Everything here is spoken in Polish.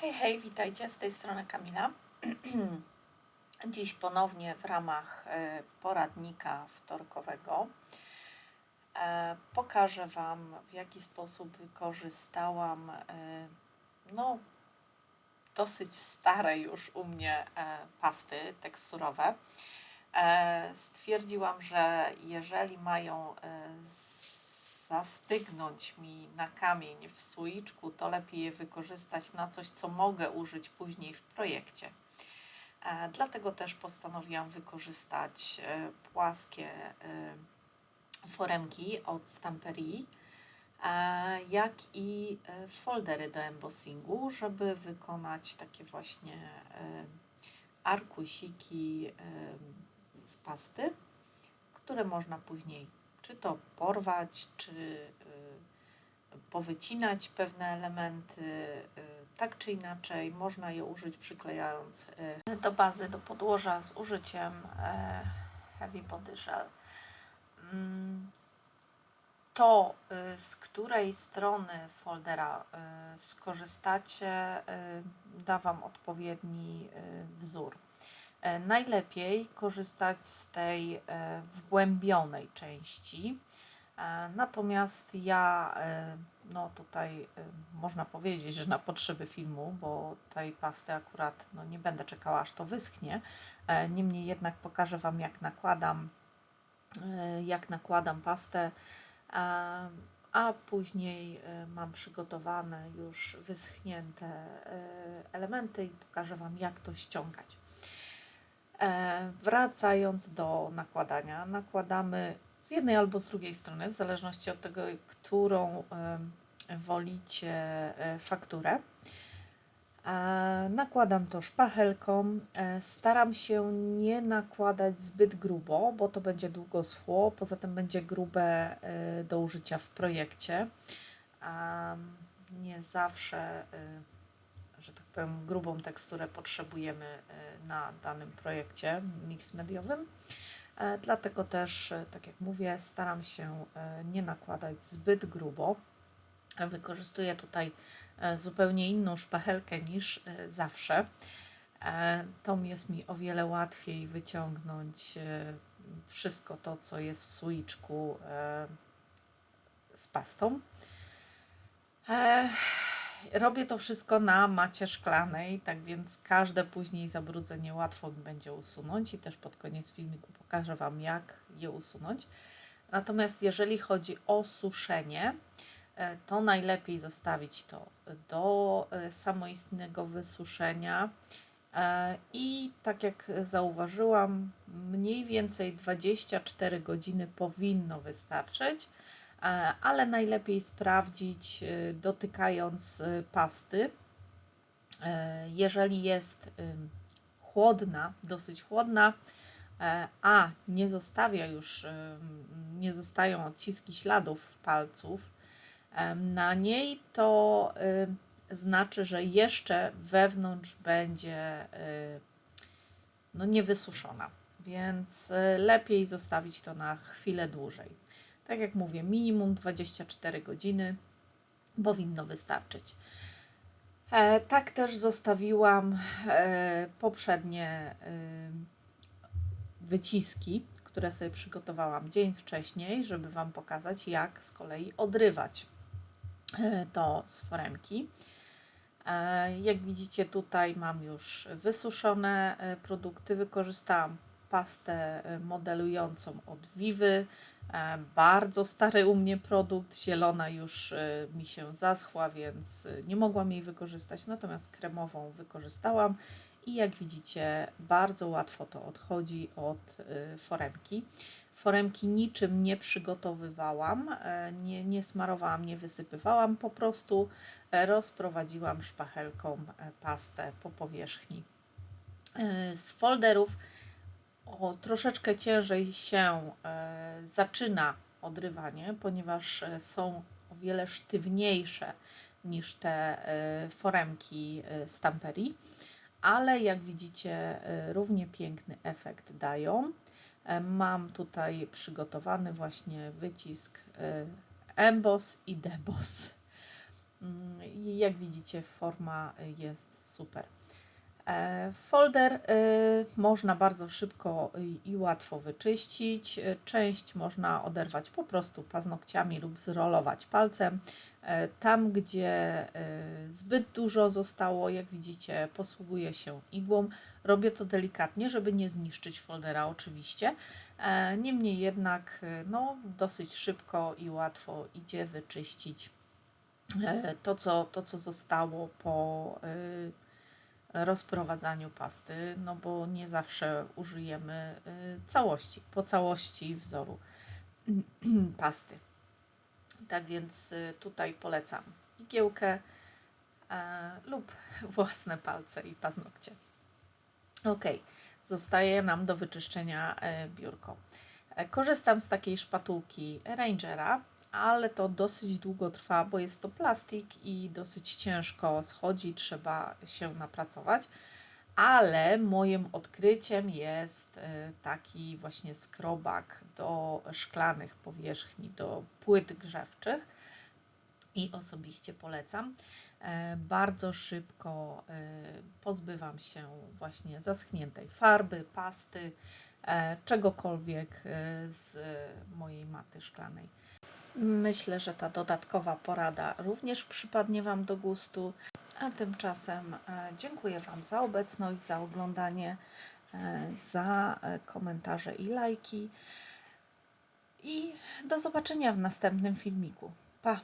Hej, hej, witajcie, z tej strony Kamila. Dziś ponownie w ramach e, poradnika wtorkowego e, pokażę Wam, w jaki sposób wykorzystałam e, no, dosyć stare już u mnie pasty teksturowe. Stwierdziłam, że jeżeli mają e, zastygnąć mi na kamień w słoiczku, to lepiej je wykorzystać na coś, co mogę użyć później w projekcie. E, Dlatego też postanowiłam wykorzystać e, płaskie e, foremki od Stamperii, jak i foldery do embossingu, żeby wykonać takie właśnie arkusiki z pasty, które można później czy to porwać, czy y, powycinać pewne elementy, y, tak czy inaczej można je użyć przyklejając y, do bazy, do podłoża z użyciem e, Heavy Body Gel. Mm, To, z której strony foldera skorzystacie, da Wam odpowiedni wzór. E, Najlepiej korzystać z tej e, wgłębionej części. E, Natomiast ja, no tutaj można powiedzieć, że na potrzeby filmu, bo tej pasty akurat no nie będę czekała aż to wyschnie. Niemniej jednak pokażę Wam jak nakładam, jak nakładam pastę, a, a później mam przygotowane już wyschnięte elementy i pokażę Wam jak to ściągać. E, Wracając do nakładania, nakładamy z jednej albo z drugiej strony, w zależności od tego, którą wolicie e, fakturę. E, Nakładam to szpachelką. Staram się nie nakładać zbyt grubo, bo to będzie długo schło. Poza tym będzie grube do użycia w projekcie. Nie zawsze że tak powiem, grubą teksturę potrzebujemy e, na danym projekcie mix mediowym. E, Dlatego też, e, tak jak mówię, staram się nie nakładać zbyt grubo. Wykorzystuję tutaj zupełnie inną szpachelkę niż zawsze. Tą jest mi o wiele łatwiej wyciągnąć wszystko to, co jest w słoiczku z pastą. Robię to wszystko na macie szklanej, tak więc każde później zabrudzenie łatwo będzie usunąć i też pod koniec filmiku pokażę Wam, jak je usunąć. Natomiast jeżeli chodzi o suszenie, e, to najlepiej zostawić to do e, samoistnego wysuszenia. E, I tak jak zauważyłam, mniej więcej 24 godziny powinno wystarczyć ale najlepiej sprawdzić y, dotykając y, pasty. E, Jeżeli jest chłodna, dosyć chłodna, e, a nie zostawia już, nie zostają odciski śladów palców na niej, to znaczy, że jeszcze wewnątrz będzie no, niewysuszona. Więc lepiej zostawić to na chwilę dłużej. Tak jak mówię, minimum 24 godziny powinno wystarczyć. E, tak też zostawiłam e, poprzednie e, wyciski, które sobie przygotowałam dzień wcześniej, żeby Wam pokazać, jak z kolei odrywać e, to z foremki. E, Jak widzicie, tutaj mam już wysuszone e, produkty. Wykorzystałam pastę e, modelującą od Vivy. E, Bardzo stary u mnie produkt. Zielona już e, mi się zaschła, więc nie mogłam jej wykorzystać. Natomiast kremową wykorzystałam. I jak widzicie, bardzo łatwo to odchodzi od foremki. Foremki niczym nie przygotowywałam, nie, nie smarowałam, nie wysypywałam, po prostu rozprowadziłam szpachelką pastę po powierzchni. Z folderów o troszeczkę ciężej się e, zaczyna odrywanie, ponieważ e, są o wiele sztywniejsze niż te e, foremki e, Stamperii, ale jak widzicie, równie piękny efekt dają. Mam tutaj przygotowany właśnie wycisk Emboss i Deboss. Mm, jak widzicie, forma jest super. E, Folder y, można bardzo szybko i- łatwo wyczyścić. Y, Część można oderwać po prostu paznokciami lub zrolować palcem. E, Tam, gdzie zbyt dużo zostało, jak widzicie, posługuję się igłą. Robię to delikatnie, żeby nie zniszczyć foldera, oczywiście. E, Niemniej jednak, no, dosyć szybko i łatwo idzie wyczyścić e, to, co, to, co zostało po rozprowadzaniu pasty, no bo nie zawsze użyjemy y, całości, po całości wzoru pasty. Tak więc y, tutaj polecam igiełkę e, lub własne palce i paznokcie. Ok, zostaje nam do wyczyszczenia e, biurko. E, Korzystam z takiej szpatułki Rangera, ale to dosyć długo trwa, bo jest to plastik i dosyć ciężko schodzi, trzeba się napracować. Ale moim odkryciem jest e, taki właśnie skrobak do szklanych powierzchni, do płyt grzewczych i osobiście polecam. E, Bardzo szybko e, pozbywam się właśnie zaschniętej farby, pasty, e, czegokolwiek e, z mojej maty szklanej. Myślę, że ta dodatkowa porada również przypadnie Wam do gustu. A tymczasem e, dziękuję Wam za obecność, za oglądanie, e, za e, komentarze i lajki. I do zobaczenia w następnym filmiku. Pa!